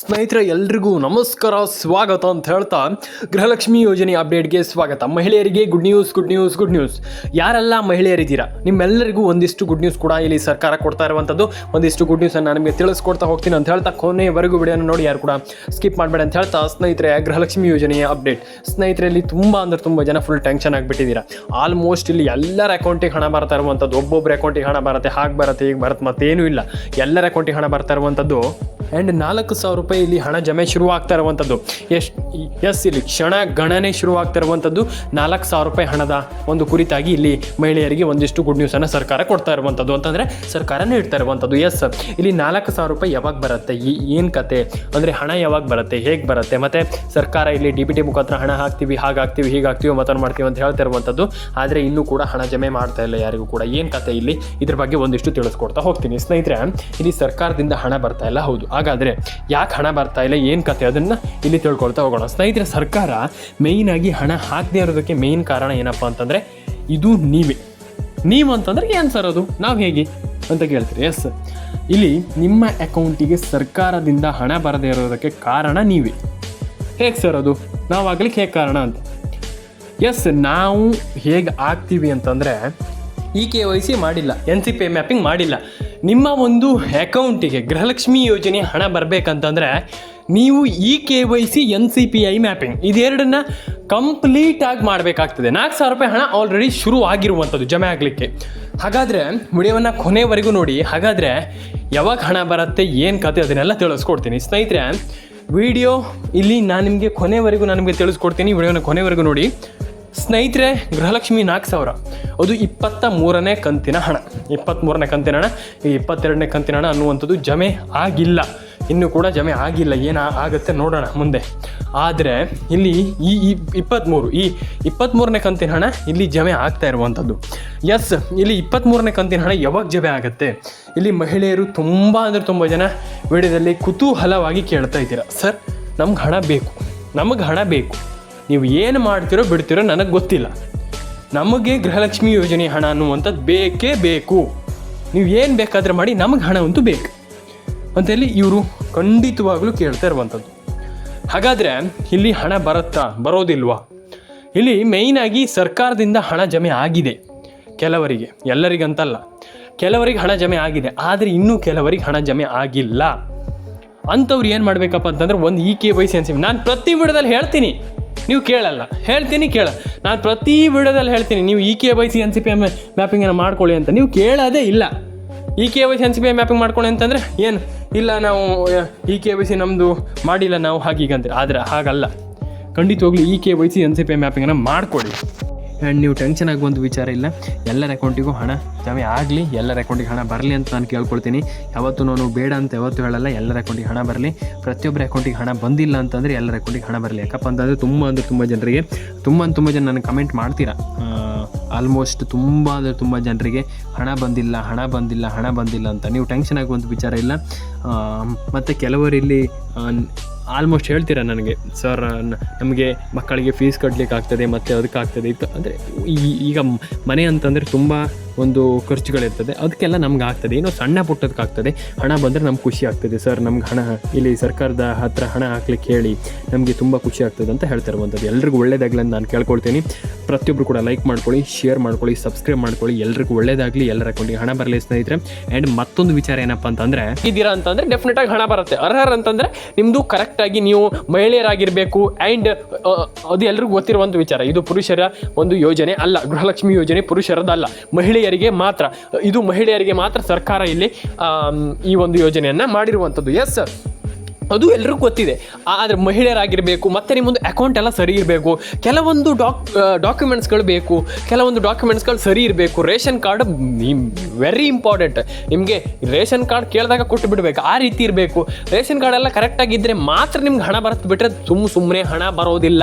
ಸ್ನೇಹಿತರೆ, ಎಲ್ರಿಗೂ ನಮಸ್ಕಾರ, ಸ್ವಾಗತ ಅಂತ ಹೇಳ್ತಾ ಗೃಹಲಕ್ಷ್ಮಿ ಯೋಜನೆ ಅಪ್ಡೇಟ್ಗೆ ಸ್ವಾಗತ. ಮಹಿಳೆಯರಿಗೆ good news good news good news ಯಾರೆಲ್ಲ ಮಹಿಳೆಯರಿದ್ದೀರಾ? ನಿಮ್ಮೆಲ್ಲರಿಗೂ ಒಂದಿಷ್ಟು ಗುಡ್ ನ್ಯೂಸ್ ಕೂಡ ಇಲ್ಲಿ ಸರ್ಕಾರ ಕೊಡ್ತಾ ಇರುವಂಥದ್ದು. ಒಂದಿಷ್ಟು ಗುಡ್ ನ್ಯೂಸನ್ನು ನಾನು ನಿಮಗೆ ತಿಳಿಸ್ಕೊಡ್ತಾ ಹೋಗ್ತೀನಿ ಅಂತ ಹೇಳ್ತಾ ಕೊನೆಯವರೆಗೂ ವಿಡಿಯೋನ ನೋಡಿ, ಯಾರು ಕೂಡ ಸ್ಕಿಪ್ ಮಾಡಬೇಡ ಅಂತ ಹೇಳ್ತಾ ಸ್ನೇಹಿತರೆ, ಗೃಹಲಕ್ಷ್ಮಿ ಯೋಜನೆಯ ಅಪ್ಡೇಟ್. ಸ್ನೇಹಿತರಲ್ಲಿ ತುಂಬ ಅಂದ್ರೆ ತುಂಬ ಜನ ಫುಲ್ ಟೆನ್ಷನ್ ಆಗಿಬಿಟ್ಟಿದ್ದೀರಾ. ಆಲ್ಮೋಸ್ಟ್ ಇಲ್ಲಿ ಎಲ್ಲರ ಅಕೌಂಟಿಗೆ ಹಣ ಬರ್ತಾ ಇರುವಂಥದ್ದು. ಒಬ್ಬೊಬ್ಬರ ಅಕೌಂಟಿಗೆ ಹಣ ಬರುತ್ತೆ, ಹಾಗೆ ಬರುತ್ತೆ ಈಗ ಬರುತ್ತೆ, ಮತ್ತೇನೂ ಇಲ್ಲ. ಎಲ್ಲರ ಅಕೌಂಟಿಗೆ ಹಣ ಬರ್ತಾ ಇರುವಂಥದ್ದು. ಆ್ಯಂಡ್ ನಾಲ್ಕು ಸಾವಿರ ರೂಪಾಯಿ ಇಲ್ಲಿ ಹಣ ಜಮೆ ಶುರು ಆಗ್ತಾ ಇರುವಂಥದ್ದು. ಎಷ್ಟು ಎಸ್, ಇಲ್ಲಿ ಕ್ಷಣ ಗಣನೆ ಶುರು ಆಗ್ತಾ ಇರುವಂಥದ್ದು. ನಾಲ್ಕು ಸಾವಿರ ರೂಪಾಯಿ ಹಣದ ಒಂದು ಕುರಿತಾಗಿ ಇಲ್ಲಿ ಮಹಿಳೆಯರಿಗೆ ಒಂದಿಷ್ಟು ಗುಡ್ ನ್ಯೂಸನ್ನು ಸರ್ಕಾರ ಕೊಡ್ತಾ ಇರುವಂಥದ್ದು. ಅಂತಂದರೆ ಸರ್ಕಾರ ನೀಡ್ತಾ ಇರುವಂಥದ್ದು. ಎಸ್, ಇಲ್ಲಿ ನಾಲ್ಕು ಸಾವಿರ ರೂಪಾಯಿ ಯಾವಾಗ ಬರುತ್ತೆ? ಈ ಏನು ಕತೆ? ಅಂದರೆ ಹಣ ಯಾವಾಗ ಬರುತ್ತೆ? ಹೇಗೆ ಬರುತ್ತೆ? ಮತ್ತು ಸರ್ಕಾರ ಇಲ್ಲಿ ಡಿ ಬಿ ಟಿ ಮುಖಾಂತರ ಹಣ ಹಾಕ್ತೀವಿ ಹಾಗಾಗ್ತೀವಿ ಹೀಗಾಗ್ತೀವಿ ಮತ್ತೊಂದು ಮಾಡ್ತೀವಿ ಅಂತ ಹೇಳ್ತಾ ಇರುವಂಥದ್ದು. ಆದರೆ ಇನ್ನೂ ಕೂಡ ಹಣ ಜಮೆ ಮಾಡ್ತಾ ಇಲ್ಲ ಯಾರಿಗೂ ಕೂಡ. ಏನು ಕತೆ ಇಲ್ಲಿ? ಇದ್ರ ಬಗ್ಗೆ ಒಂದಿಷ್ಟು ತಿಳಿಸ್ಕೊಡ್ತಾ ಹೋಗ್ತೀನಿ. ಸ್ನೇಹಿತರೆ, ಇಲ್ಲಿ ಸರ್ಕಾರದಿಂದ ಹಣ ಬರ್ತಾ ಇಲ್ಲ. ಹೌದು. ಹಾಗಾದರೆ ಯಾಕೆ ಹಣ ಬರ್ತಾ ಇಲ್ಲ, ಏನು ಕತೆ? ಅದನ್ನು ಇಲ್ಲಿ ತಿಳ್ಕೊಳ್ತಾ ಹೋಗೋಣ. ಸ್ನೇಹಿತರೆ, ಸರ್ಕಾರ ಮೇಯ್ನಾಗಿ ಹಣ ಹಾಕದೇ ಇರೋದಕ್ಕೆ ಮೇಯ್ನ್ ಕಾರಣ ಏನಪ್ಪ ಅಂತಂದರೆ, ಇದು ನೀವೇ. ನೀವು ಅಂತಂದ್ರೆ ಏನು ಸರ್ ಅದು? ನಾವು ಹೇಗೆ? ಅಂತ ಕೇಳ್ತೀರಿ. ಎಸ್ ಇಲ್ಲಿ ನಿಮ್ಮ ಅಕೌಂಟಿಗೆ ಸರ್ಕಾರದಿಂದ ಹಣ ಬರದೇ ಇರೋದಕ್ಕೆ ಕಾರಣ ನೀವೇ. ಹೇಗೆ ಸರ್ ಅದು? ನಾವು ಆಗ್ಲಿಕ್ಕೆ ಹೇಗೆ ಕಾರಣ ಅಂತ? ಎಸ್ ನಾವು ಹೇಗೆ ಆಗ್ತೀವಿ ಅಂತಂದರೆ ಇ ಕೆ ವೈ ಸಿ ಮಾಡಿಲ್ಲ. ಎನ್ ಸಿ ಪಿ ಮ್ಯಾಪಿಂಗ್ ಮಾಡಿಲ್ಲ. ನಿಮ್ಮ ಒಂದು ಅಕೌಂಟಿಗೆ ಗೃಹಲಕ್ಷ್ಮಿ ಯೋಜನೆ ಹಣ ಬರಬೇಕಂತಂದರೆ ನೀವು E K Y C N C P I mapping ಇದೆರಡನ್ನ ಕಂಪ್ಲೀಟಾಗಿ ಮಾಡಬೇಕಾಗ್ತದೆ. ನಾಲ್ಕು ಸಾವಿರ ರೂಪಾಯಿ ಹಣ ಆಲ್ರೆಡಿ ಶುರು ಆಗಿರುವಂಥದ್ದು ಜಮೆ ಆಗಲಿಕ್ಕೆ. ಹಾಗಾದರೆ ವಿಡಿಯೋವನ್ನು ಕೊನೆವರೆಗೂ ನೋಡಿ. ಹಾಗಾದರೆ ಯಾವಾಗ ಹಣ ಬರುತ್ತೆ, ಏನು ಕತೆ ಅದನ್ನೆಲ್ಲ ತಿಳಿಸ್ಕೊಡ್ತೀನಿ. ಸ್ನೇಹಿತರೆ, ವಿಡಿಯೋ ಇಲ್ಲಿ ನಾನು ನಿಮಗೆ ಕೊನೆವರೆಗೂ ನಾನು ನಿಮಗೆ ತಿಳಿಸ್ಕೊಡ್ತೀನಿ. ವಿಡಿಯೋನ ಕೊನೆವರೆಗೂ ನೋಡಿ. ಸ್ನೇಹಿತರೆ, ಗೃಹಲಕ್ಷ್ಮಿ ನಾಲ್ಕು ಸಾವಿರ. ಅದು ಇಪ್ಪತ್ತ ಮೂರನೇ ಕಂತಿನ ಹಣ. ಇಪ್ಪತ್ತ್ಮೂರನೇ ಕಂತಿನ ಹಣ, ಈ ಇಪ್ಪತ್ತೆರಡನೇ ಕಂತಿನ ಹಣ ಅನ್ನುವಂಥದ್ದು ಜಮೆ ಆಗಿಲ್ಲ. ಇನ್ನೂ ಕೂಡ ಜಮೆ ಆಗಿಲ್ಲ. ಏನು ಆಗುತ್ತೆ ನೋಡೋಣ ಮುಂದೆ. ಆದರೆ ಇಲ್ಲಿ ಈ ಇಪ್ಪತ್ತ್ಮೂರು ಈ ಇಪ್ಪತ್ತ್ಮೂರನೇ ಕಂತಿನ ಹಣ ಇಲ್ಲಿ ಜಮೆ ಆಗ್ತಾ ಇರುವಂಥದ್ದು. ಎಸ್ ಇಲ್ಲಿ ಇಪ್ಪತ್ತ್ಮೂರನೇ ಕಂತಿನ ಹಣ ಯಾವಾಗ ಜಮೆ ಆಗುತ್ತೆ? ಇಲ್ಲಿ ಮಹಿಳೆಯರು ತುಂಬ ಅಂದರೆ ತುಂಬ ಜನ ವಿಡಿಯೋದಲ್ಲಿ ಕುತೂಹಲವಾಗಿ ಕೇಳ್ತಾ ಇದ್ದೀರಾ. ಸರ್, ನಮ್ಗೆ ಹಣ ಬೇಕು. ನಮಗೆ ಹಣ ಬೇಕು. ನೀವು ಏನು ಮಾಡ್ತಿರೋ ಬಿಡ್ತಿರೋ ನನಗೆ ಗೊತ್ತಿಲ್ಲ. ನಮಗೆ ಗೃಹಲಕ್ಷ್ಮಿ ಯೋಜನೆ ಹಣ ಅನ್ನುವಂಥದ್ದು ಬೇಕೇ ಬೇಕು. ನೀವು ಏನು ಬೇಕಾದರೂ ಮಾಡಿ ನಮಗೆ ಹಣ ಅಂತೂ ಬೇಕು. ಅಂತೇಳಿ ಇವರು ಖಂಡಿತವಾಗಲೂ ಕೇಳ್ತಾ ಇರುವಂಥದ್ದು. ಹಾಗಾದರೆ ಇಲ್ಲಿ ಹಣ ಬರುತ್ತಾ, ಬರೋದಿಲ್ವಾ? ಇಲ್ಲಿ ಮೇಯ್ನಾಗಿ ಸರ್ಕಾರದಿಂದ ಹಣ ಜಮೆ ಆಗಿದೆ ಕೆಲವರಿಗೆ, ಎಲ್ಲರಿಗಂತಲ್ಲ. ಕೆಲವರಿಗೆ ಹಣ ಜಮೆ ಆಗಿದೆ, ಆದರೆ ಇನ್ನೂ ಕೆಲವರಿಗೆ ಹಣ ಜಮೆ ಆಗಿಲ್ಲ. ಅಂಥವ್ರು ಏನು ಮಾಡಬೇಕಪ್ಪ ಅಂತಂದ್ರೆ ಒಂದು ಇ ಕೆ ವೈ ಸಿ ನಾನು ಪ್ರತಿ ವಿಡದಲ್ಲಿ ಹೇಳ್ತೀನಿ ನೀವು ಕೇಳಲ್ಲ. ಹೇಳ್ತೀನಿ ಕೇಳ. ನಾನು ಪ್ರತಿ ವಿಡಿಯೋದಲ್ಲಿ ಹೇಳ್ತೀನಿ, ನೀವು E K Y C N C P M ಮ್ಯಾಪಿಂಗನ್ನು ಮಾಡ್ಕೊಳ್ಳಿ ಅಂತ. ನೀವು ಕೇಳೋದೇ ಇಲ್ಲ. E K Y C N C P M mapping ಮಾಡ್ಕೊಳ್ಳಿ ಅಂತಂದರೆ ಏನು? ಇಲ್ಲ, ನಾವು ಇ ಕೆ ವೈ ಸಿ ನಮ್ಮದು ಮಾಡಿಲ್ಲ ನಾವು ಹಾಗೀಗಂತ ಆದರೆ ಹಾಗಲ್ಲ. ಖಂಡಿತವಾಗ್ಲೂ E K Y C N C P M ಮ್ಯಾಪಿಂಗನ್ನು ಮಾಡಿಕೊಡಿ ಆ್ಯಂಡ್ ನೀವು ಟೆನ್ಷನ್ ಆಗುವಂಥ ವಿಚಾರ ಇಲ್ಲ. ಎಲ್ಲರ ಅಕೌಂಟಿಗೂ ಹಣ ಜಮೆ ಆಗಲಿ, ಎಲ್ಲರ ಅಕೌಂಟಿಗೆ ಹಣ ಬರಲಿ ಅಂತ ನಾನು ಕೇಳ್ಕೊಳ್ತೀನಿ. ಯಾವತ್ತೂ ನಾನು ಬೇಡ ಅಂತ ಯಾವತ್ತೂ ಹೇಳಲ್ಲ, ಎಲ್ಲರ ಅಕೌಂಟಿಗೆ ಹಣ ಬರಲಿ. ಪ್ರತಿಯೊಬ್ಬರ ಅಕೌಂಟಿಗೆ ಹಣ ಬಂದಿಲ್ಲ ಅಂತಂದರೆ ಎಲ್ಲರ ಅಕೌಂಟಿಗೆ ಹಣ ಬರಲಿ. ಯಾಕಪ್ಪ ಅಂತಂದರೆ ತುಂಬ ಅಂದರೆ ತುಂಬ ಜನರಿಗೆ, ತುಂಬ ತುಂಬ ಜನ ನನಗೆ ಕಮೆಂಟ್ ಮಾಡ್ತೀರಾ? ಆಲ್ಮೋಸ್ಟ್ ತುಂಬ ಅಂದರೆ ತುಂಬ ಜನರಿಗೆ ಹಣ ಬಂದಿಲ್ಲ ಹಣ ಬಂದಿಲ್ಲ ಹಣ ಬಂದಿಲ್ಲ ಅಂತ. ನೀವು ಟೆನ್ಷನ್ ಆಗುವಂಥ ವಿಚಾರ ಇಲ್ಲ. ಮತ್ತು ಕೆಲವರು ಇಲ್ಲಿ ಆಲ್ಮೋಸ್ಟ್ ಹೇಳ್ತೀರಾ ನನಗೆ? ಸರ್ ನಮಗೆ ಮಕ್ಕಳಿಗೆ ಫೀಸ್ ಕಟ್ಟಲಿಕ್ಕೆ ಆಗ್ತದೆ ಮತ್ತು ಅದಕ್ಕಾಗ್ತದೆ ಇತ್ತು ಅಂದರೆ ಈಗ ಮನೆ ಅಂತಂದರೆ ತುಂಬ ಒಂದು ಖರ್ಚುಗಳಿರ್ತದೆ. ಅದಕ್ಕೆಲ್ಲ ನಮ್ಗೆ ಆಗ್ತದೆ. ಏನೋ ಸಣ್ಣ ಪುಟ್ಟದಕ್ಕಾಗ್ತದೆ ಹಣ ಬಂದರೆ ನಮ್ಗೆ ಖುಷಿ ಆಗ್ತದೆ. ಸರ್, ನಮ್ಗೆ ಹಣ, ಇಲ್ಲಿ ಸರ್ಕಾರದ ಹತ್ರ ಹಣ ಹಾಕ್ಲಿಕ್ಕೆ ಹೇಳಿ ನಮಗೆ ತುಂಬ ಖುಷಿ ಆಗ್ತದೆ ಅಂತ ಹೇಳ್ತಾ ಇರುವಂಥದ್ದು. ಎಲ್ರಿಗೂ ಒಳ್ಳೇದಾಗಲಿ ಅಂತ ನಾನು ಕೇಳ್ಕೊಳ್ತೀನಿ. ಪ್ರತಿಯೊಬ್ಬರು ಕೂಡ ಲೈಕ್ ಮಾಡ್ಕೊಳ್ಳಿ ಶೇರ್ ಮಾಡ್ಕೊಳ್ಳಿ ಸಬ್ಸ್ಕ್ರೈಬ್ ಮಾಡ್ಕೊಳ್ಳಿ. ಎಲ್ರಿಗೂ ಒಳ್ಳೇದಾಗಲಿ. ಎಲ್ಲರ ಅಕೌಂಟಿಗೆ ಹಣ ಬರಲಿ ಸ್ನೇಹಿತರೆ. ಆ್ಯಂಡ್ ಮತ್ತೊಂದು ವಿಚಾರ ಏನಪ್ಪ ಅಂತಂದರೆ, ಇದ್ದೀರಾ ಅಂತಂದರೆ ಡೆಫಿನೆಟಾಗಿ ಹಣ ಬರುತ್ತೆ. ಅರ್ಹರ್ ಅಂತಂದರೆ ನಿಮ್ಮದು ಕರೆಕ್ಟಾಗಿ ನೀವು ಮಹಿಳೆಯರಾಗಿರಬೇಕು. ಆ್ಯಂಡ್ ಅದು ಎಲ್ರಿಗೂ ಗೊತ್ತಿರುವಂಥ ವಿಚಾರ. ಇದು ಪುರುಷರ ಒಂದು ಯೋಜನೆ ಅಲ್ಲ. ಗೃಹಲಕ್ಷ್ಮಿ ಯೋಜನೆ ಪುರುಷರದಲ್ಲ. ಮಹಿಳೆಯರಿಗೆ ಮಾತ್ರ, ಇದು ಮಹಿಳೆಯರಿಗೆ ಮಾತ್ರ ಸರ್ಕಾರ ಇಲ್ಲಿ ಈ ಒಂದು ಯೋಜನೆಯನ್ನು ಮಾಡಿರುವಂಥದ್ದು ಎಸ್ ಸರ್ ಅದು ಎಲ್ರಿಗೂ ಗೊತ್ತಿದೆ. ಆದರೆ ಮಹಿಳೆಯರಾಗಿರಬೇಕು, ಮತ್ತು ನಿಮ್ಮೊಂದು ಅಕೌಂಟ್ ಎಲ್ಲ ಸರಿ ಇರಬೇಕು, ಕೆಲವೊಂದು ಡಾಕ್ ಡಾಕ್ಯುಮೆಂಟ್ಸ್ಗಳು ಬೇಕು, ಕೆಲವೊಂದು ಡಾಕ್ಯುಮೆಂಟ್ಸ್ಗಳು ಸರಿ ಇರಬೇಕು. ರೇಷನ್ ಕಾರ್ಡ್ ವೆರಿ ಇಂಪಾರ್ಟೆಂಟ್ ನಿಮಗೆ ರೇಷನ್ ಕಾರ್ಡ್ ಕೇಳಿದಾಗ ಕೊಟ್ಟು ಬಿಡಬೇಕು, ಆ ರೀತಿ ಇರಬೇಕು. ರೇಷನ್ ಕಾರ್ಡ್ ಎಲ್ಲ ಕರೆಕ್ಟಾಗಿದ್ದರೆ ಮಾತ್ರ ನಿಮ್ಗೆ ಹಣ ಬರುತ್ತೆ ಬಿಟ್ಟರೆ ಸುಮ್ಮ ಸುಮ್ಮನೆ ಹಣ ಬರೋದಿಲ್ಲ.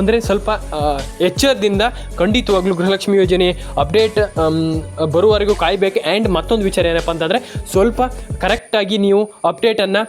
ಅಂದರೆ ಸ್ವಲ್ಪ ಎಚ್ಚರದಿಂದ ಖಂಡಿತವಾಗ್ಲೂ ಗೃಹಲಕ್ಷ್ಮಿ ಯೋಜನೆ ಅಪ್ಡೇಟ್ ಬರುವವರೆಗೂ ಕಾಯಬೇಕು. ಆ್ಯಂಡ್ ಮತ್ತೊಂದು ವಿಚಾರ ಏನಪ್ಪ ಅಂತಂದರೆ, ಸ್ವಲ್ಪ ಕರೆಕ್ಟಾಗಿ ನೀವು ಅಪ್ಡೇಟನ್ನು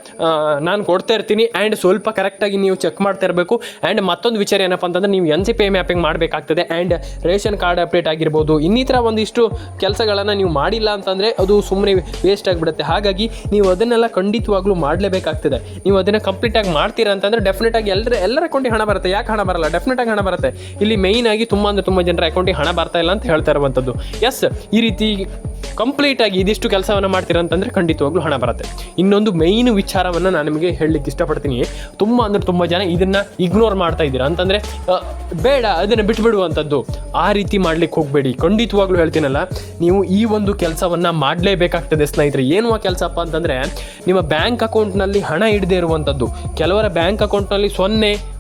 ನಾನು ಕೊಡ್ತಾ ಇರ್ತೀನಿ. ಆ್ಯಂಡ್ ಸ್ವಲ್ಪ ಕರೆಕ್ಟಾಗಿ ನೀವು ಚೆಕ್ ಮಾಡ್ತಾ ಇರಬೇಕು. ಆ್ಯಂಡ್ ಮತ್ತೊಂದು ವಿಚಾರ ಏನಪ್ಪ ಅಂತಂದರೆ, ನೀವು ಎನ್ ಸಿ ಪಿ ಮ್ಯಾಪಿಂಗ್ ಮಾಡಬೇಕಾಗ್ತದೆ. ಆ್ಯಂಡ್ ರೇಷನ್ ಕಾರ್ಡ್ ಅಪ್ಡೇಟ್ ಆಗಿರ್ಬೋದು. ಇನ್ನಿತರ ಒಂದಿಷ್ಟು ಕೆಲಸಗಳನ್ನು ನೀವು ಮಾಡಿಲ್ಲ ಅಂತಂದರೆ, ಅದು ಸುಮ್ಮನೆ ವೇಸ್ಟ್ ಆಗಿಬಿಡುತ್ತೆ. ಹಾಗಾಗಿ ನೀವು ಅದನ್ನೆಲ್ಲ ಖಂಡಿತವಾಗ್ಲೂ ಮಾಡಲೇಬೇಕಾಗ್ತದೆ. ನೀವು ಅದನ್ನು ಕಂಪ್ಲೀಟಾಗಿ ಮಾಡ್ತೀರಾ ಅಂತಂದರೆ ಡೆಫಿನೆಟಾಗಿ ಎಲ್ಲರ ಎಲ್ಲರ ಅಕೌಂಟಿಗೆ ಹಣ ಬರುತ್ತೆ. ಯಾಕೆ ಹಣ ಬರಲ್ಲ? ಡೆಫಿನೆಟಾಗಿ ಹಣ ಬರುತ್ತೆ. ಇಲ್ಲಿ ಮೇಯ್ನ್ ಆಗಿ ತುಂಬ ಅಂದರೆ ತುಂಬ ಜನರ ಅಕೌಂಟಿಗೆ ಹಣ ಬರ್ತಾ ಇಲ್ಲ ಅಂತ ಹೇಳ್ತಾ ಇರುವಂಥದ್ದು ಎಸ್ ಈ ರೀತಿ ಕಂಪ್ಲೀಟ್ ಆಗಿ ಇದಿಷ್ಟು ಕೆಲಸವನ್ನು ಮಾಡ್ತೀರಾ ಅಂತಂದರೆ ಖಂಡಿತವಾಗ್ಲೂ ಹಣ ಬರುತ್ತೆ. ಇನ್ನೊಂದು ಮೇಯ್ನ್ ವಿಚಾರವನ್ನು ನಾನು ನಿಮಗೆ ಹೇಳಲಿಕ್ಕೆ ಇಷ್ಟಪಡ್ತೀನಿ. ತುಂಬ ಅಂದರೆ ತುಂಬ ಜನ ಇದನ್ನು ಇಗ್ನೋರ್ ಮಾಡ್ತಾ ಇದ್ದೀರಾ ಅಂತಂದರೆ ಬೇಡ, ಅದನ್ನು ಬಿಟ್ಬಿಡುವಂಥದ್ದು ಆ ರೀತಿ ಮಾಡ್ಲಿಕ್ಕೆ ಹೋಗಬೇಡಿ. ಖಂಡಿತವಾಗ್ಲೂ ಹೇಳ್ತೀನಲ್ಲ, ನೀವು ಈ ಒಂದು ಕೆಲಸವನ್ನು ಮಾಡಲೇಬೇಕಾಗ್ತದೆ ಸ್ನೇಹಿತರೆ. ಏನು ಆ ಕೆಲಸಪ್ಪ ಅಂತಂದರೆ, ನಿಮ್ಮ ಬ್ಯಾಂಕ್ ಅಕೌಂಟ್ನಲ್ಲಿ ಹಣ ಇಡದೇ ಇರುವಂಥದ್ದು ಕೆಲವರ ಬ್ಯಾಂಕ್ ಅಕೌಂಟ್ನಲ್ಲಿ ಸೊನ್ನೆ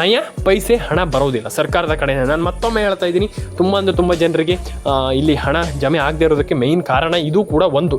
ನಯ, ಪೈಸೆ, ಹಣ ಬರೋದಿಲ್ಲ. ಸರ್ಕಾರದ ಕಡೆ ನಾನು ಮತ್ತೊಮ್ಮೆ ಹೇಳ್ತಾ ಇದ್ದೀನಿ. ತುಂಬ ಅಂದರೆ ತುಂಬ ಜನರಿಗೆ ಇಲ್ಲಿ ಹಣ ಜಮೆ ಆಗದೆ ಇರೋದಕ್ಕೆ ಮೇಯ್ನ್ ಕಾರಣ ಇದು ಕೂಡ ಒಂದು.